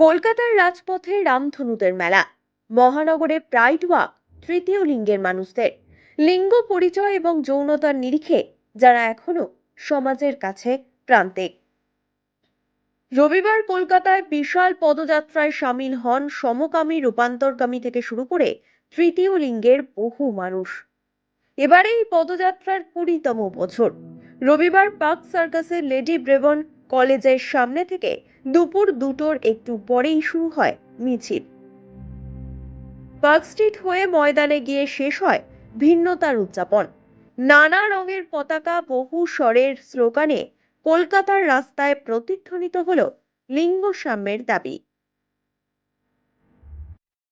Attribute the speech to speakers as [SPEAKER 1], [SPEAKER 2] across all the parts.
[SPEAKER 1] কলকাতার রাজপথে রামধনুদের মেলা। মহানগরে প্রাইড ওয়াক তৃতীয় লিঙ্গের মানুষদের। লিঙ্গ পরিচয় এবং যৌনতার নিরিখে যারা এখনও সমাজের কাছে প্রান্তিক। রবিবার কলকাতায় বিশাল পদযাত্রায় সামিল হন সমকামী রূপান্তরকামী থেকে শুরু করে তৃতীয় লিঙ্গের বহু মানুষ। এবারে এই পদযাত্রার কুড়িতম বছর। রবিবার পার্ক সার্কাসের লেডি ব্রেবন কলেজের সামনে থেকে দুপুর দুটোর একটু পরেই শুরু হয় মিছিল পার্ক স্ট্রিট হয়ে ময়দানে গিয়ে শেষ হয় ভিন্নতার উদযাপন নানা রঙের পতাকা বহু স্বরের স্লোগানে কলকাতার রাস্তায় প্রতিধ্বনিত হলো লিঙ্গ সাম্যের দাবি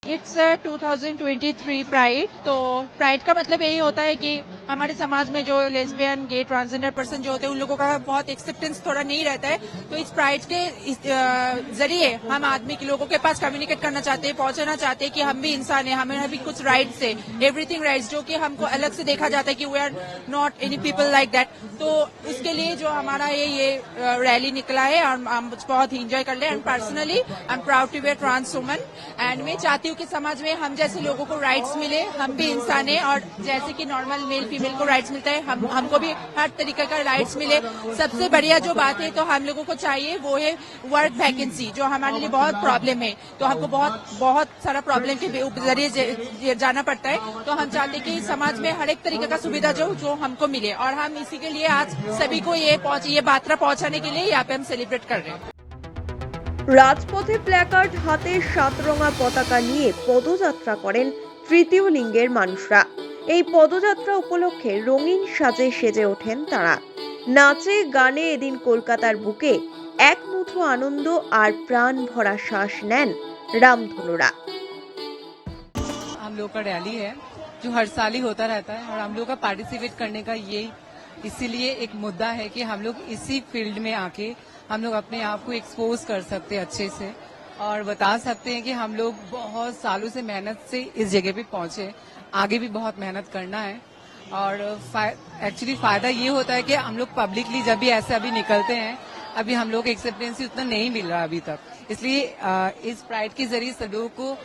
[SPEAKER 2] इट्स 2023 प्राइड तो प्राइड का मतलब यही होता है कि हमारे समाज में जो लेस्बियन गे ट्रांसजेंडर पर्सन जो होते हैं, उन लोगों का बहुत एक्सेप्टेंस थोड़ा नहीं रहता है। तो इस प्राइड के ज़रिए हम आदमी के लोगों के पास कम्युनिकेट करना चाहते हैं, पहुंचाना चाहते हैं कि हम भी इंसान हैं, हमें भी कुछ राइट्स है एवरीथिंग राइट्स जो कि हमको अलग से देखा जाता है कि we are not any people like that तो उसके लिए जो हमारा ये ये रैली निकला है, और हम बहुत इंजॉय कर रहे and personally I am proud to be trans woman and मैं चाहती हूँ कि समाज में हम जैसे लोगों को राइट्स मिले, हम भी इंसान है, और जैसे कि नॉर्मल मेल फीमेल को राइट्स मिलता है हम हमको भी हर तरीके का राइट्स मिले सबसे बढ़िया जो बात है तो हम लोगों को चाहिए वो है वर्क वैकेंसी जो हमारे लिए बहुत प्रॉब्लम है तो हमको बहुत बहुत सारा प्रॉब्लम के जरिए जे- जाना पड़ता है तो हम चाहते हैं कि समाज में हर एक तरीके का सुविधा जो जो हमको मिले और हम इसी के लिए आज सभी को ये पहुंच ये बात्रा पहुंचाने के लिए यहाँ पे हम सेलिब्रेट कर रहे हैं
[SPEAKER 1] রাজপথে প্ল্যাকার্ড হাতে সাতরঙা পতাকা নিয়ে পদযাত্রা করেন তৃতীয় লিঙ্গের মানুষরা এই পদযাত্রা উপলক্ষে রঙিন সাজে সেজে ওঠেন তারা নাচে গানে এদিন কলকাতার বুকে এক মুঠো আনন্দ আর প্রাণ ভরা শ্বাস নেন রামধনুরা
[SPEAKER 3] हम लोग का रैली है जो हर साल ही होता रहता है और हम लोग का पार्टिसिपेट करने का ये इसीलिए एक मुद्दा है कि हम लोग इसी फील्ड में आके हम लोग अपने आप को एक्सपोज कर सकते हैं अच्छे से और बता सकते हैं कि हम लोग बहुत सालों से मेहनत से इस जगह पे पहुँचे आगे भी बहुत मेहनत करना है। और एक्चुअली फ़ायदा ये होता है कि हम लोग पब्लिकली जब भी ऐसे अभी निकलते हैं, अभी हम लोग एक्सेप्टेंसी उतना नहीं मिल रहा अभी तक। इसलिए इस प्राइड के ज़रिए सब लोगों को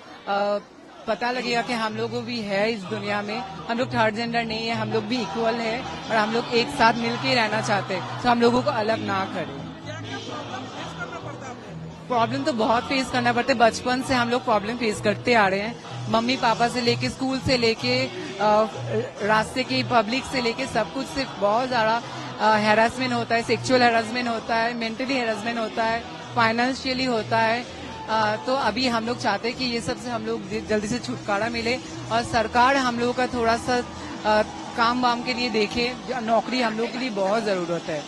[SPEAKER 3] पता लगेगा कि हम लोग भी है इस दुनिया में। हम लोग थर्ड जेंडर नहीं है, हम लोग भी इक्वल है और हम लोग एक साथ मिलके रहना चाहते हैं। तो हम लोगों को अलग ना करें। प्रॉब्लम तो बहुत फेस करना पड़ता है। बचपन से हम लोग प्रॉब्लम फेस करते आ रहे हैं। मम्मी पापा से लेके स्कूल से लेके रास्ते की पब्लिक से लेके सब कुछ से बहुत ज़्यादा हेरासमेंट होता है। सेक्सुअल हेरासमेंट होता है मेंटली हेरासमेंट होता है फाइनेंशियली होता है। अ, तो अभी हम लोग चाहते हैं कि ये सबसे हम लोग जल्दी से छुटकारा मिले और सरकार हम लोगों का थोड़ा सा अ, काम वाम के लिए देखे। नौकरी हम लोग के लिए बहुत ज़रूरत हाँ।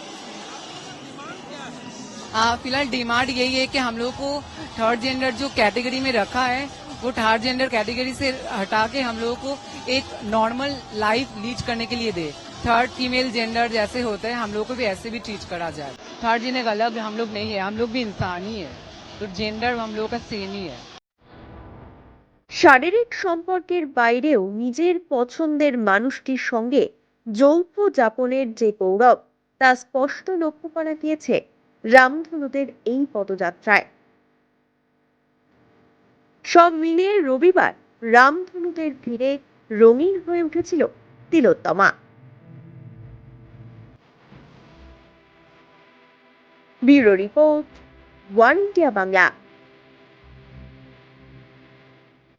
[SPEAKER 3] फिलहाल डिमांड यही है कि हम लोग को थर्ड जेंडर जो कैटेगरी में रखा है वो थर्ड जेंडर कैटेगरी से हटा के हम लोगों को एक नॉर्मल लाइफ लीड करने के लिए दे थर्ड फीमेल जेंडर जैसे होते हैं हम लोग को भी ऐसे भी ट्रीट करा जाए थर्ड जेंडर अलग हम लोग नहीं है हम लोग भी इंसान ही है तो जेंडर हम लोग का सेम ही है
[SPEAKER 1] শারীরিক সম্পর্কের বাইরেও নিজের পছন্দের মানুষটির সঙ্গে যৌথ যাপনের যে গৌরব তা স্পষ্ট লক্ষ্য করা গিয়েছে রামধনুদের এই পদযাত্রায়। সব মিলিয়ে রবিবার রামধনুদের ভিড়ে রঙিন হয়ে উঠেছিল Tilottama. Bureau report, one India Bangla.